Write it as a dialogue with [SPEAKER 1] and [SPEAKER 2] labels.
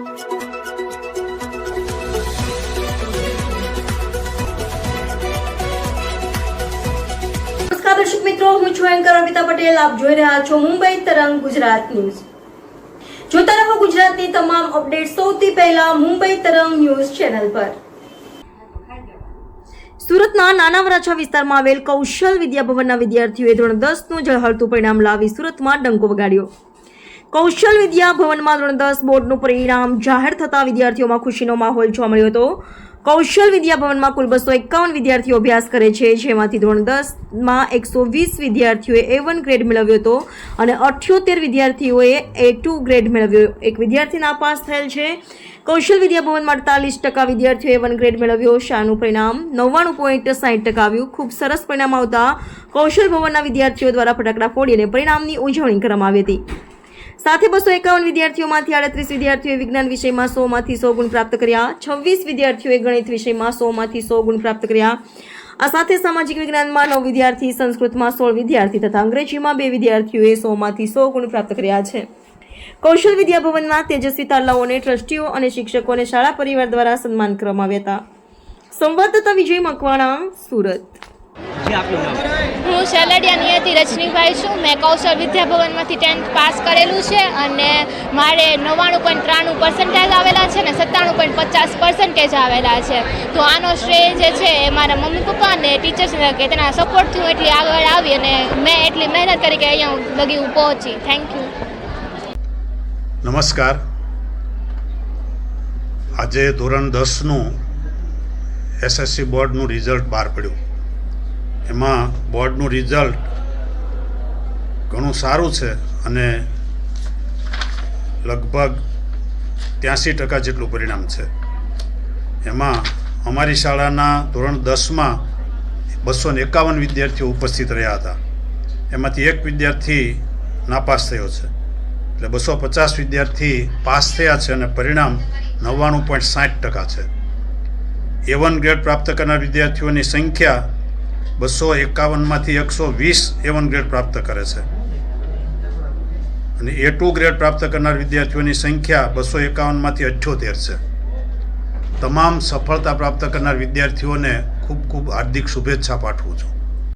[SPEAKER 1] દર્શક મિત્રો, હું છું એન્કર અમિતા પટેલ. આપ જોઈ રહ્યા છો મુંબઈ તરંગ ગુજરાત ન્યૂઝ. જોતા રહો ગુજરાતની તમામ અપડેટ સૌથી પહેલા મુંબઈ તરંગ ન્યૂઝ ચેનલ પર. સુરતના નાના વરાછા વિસ્તારમાં આવેલ કૌશલ વિદ્યાભવનના વિદ્યાર્થીઓએ ધોરણ દસનું ઝળહળતું પરિણામ લાવી સુરતમાં ડંકો વગાડ્યો. કૌશલ વિદ્યા ભવનમાં ધોરણ દસ બોર્ડનું પરિણામ જાહેર થતા વિદ્યાર્થીઓમાં ખુશીનો માહોલ જોવા મળ્યો હતો. કૌશલ વિદ્યા ભવનમાં કુલ બસો એકાવન વિદ્યાર્થીઓ અભ્યાસ કરે છે, જેમાંથી ધોરણ દસમાં એકસો વીસ વિદ્યાર્થીઓએ એ વન ગ્રેડ મેળવ્યો હતો અને અઠ્યોતેર વિદ્યાર્થીઓએ એ ટુ ગ્રેડ મેળવ્યો. એક વિદ્યાર્થી નાપાસ થયેલ છે. કૌશલ વિદ્યા ભવનમાં અડતાલીસ ટકા વિદ્યાર્થીઓએ વન ગ્રેડ મેળવ્યો. શાનું પરિણામ નવ્વાણું પોઈન્ટ સાઠ ટકા આવ્યું. ખૂબ સરસ પરિણામ આવતા કૌશલ ભવનના વિદ્યાર્થીઓ દ્વારા ફટાકડા ફોડીને પરિણામની ઉજવણી કરવામાં આવી હતી. સાથે બસો એકાવન વિદ્યાર્થીઓમાંથી આડત્રીસ વિદ્યાર્થીઓએ વિજ્ઞાન વિષયમાં સોમાંથી સો ગુણ પ્રાપ્ત કર્યા. છવ્વીસ વિદ્યાર્થીઓએ ગણિત વિષયમાં સોમાંથી સો ગુણ પ્રાપ્ત કર્યા. આ સાથે સામાજિક વિજ્ઞાનમાં નવ વિદ્યાર્થી, સંસ્કૃતમાં સોળ વિદ્યાર્થી તથા અંગ્રેજીમાં બે વિદ્યાર્થીઓએ સોમાંથી સો ગુણ પ્રાપ્ત કર્યા છે. કૌશલ વિદ્યાભવનમાં તેજસ્વી તાલાઓને ટ્રસ્ટીઓ અને શિક્ષકોને શાળા પરિવાર દ્વારા સન્માન કરવામાં આવ્યા હતા. સંવાદદાતા વિજય મકવાણા, સુરત.
[SPEAKER 2] આપનું નામ?
[SPEAKER 3] હું શેલડિયા નિયતિ રજનીભાઈ છું. મેં કૌશલ વિદ્યાભવનમાંથી ટેન્થ પાસ કરેલું છે અને મારે નવ્વાણું પોઈન્ટ ત્રાણું પર્સન્ટેજ આવેલા છે ને સત્તાણું પોઈન્ટ પચાસ પર્સન્ટેજ આવેલા છે. તો આનો શ્રેય જે છે એ મારા મમ્મી પપ્પા અને ટીચર્સ કે તેના સપોર્ટથી હું એટલી આગળ આવી અને મેં એટલી મહેનત કરી કે અહીંયા લગી હું પહોંચી. થેન્ક યુ
[SPEAKER 4] નમસ્કાર. આજે ધોરણ દસનું એસએસસી બોર્ડનું રિઝલ્ટ બહાર પડ્યું. એમાં બોર્ડનું રિઝલ્ટ ઘણું સારું છે અને લગભગ ત્યાંસી ટકા જેટલું પરિણામ છે. એમાં અમારી શાળાના ધોરણ દસમાં બસો ને એકાવન વિદ્યાર્થીઓ ઉપસ્થિત રહ્યા હતા. એમાંથી એક વિદ્યાર્થી નાપાસ થયો છે. એટલે બસો પચાસ વિદ્યાર્થી પાસ થયા છે અને પરિણામ નવ્વાણું પોઈન્ટ સાઠ ટકા છે. એ વન ગ્રેડ પ્રાપ્ત કરનાર વિદ્યાર્થીઓની સંખ્યા બસો એકાવનમાંથી એકસો વીસ એ વન ગ્રેડ પ્રાપ્ત કરે છે. અને એ ટુ ગ્રેડ પ્રાપ્ત કરનાર વિદ્યાર્થીઓની સંખ્યા બસો એકાવનમાંથી અઠ્યોતેર છે. તમામ સફળતા પ્રાપ્ત કરનાર વિદ્યાર્થીઓને ખૂબ ખૂબ હાર્દિક શુભેચ્છા પાઠવું છું.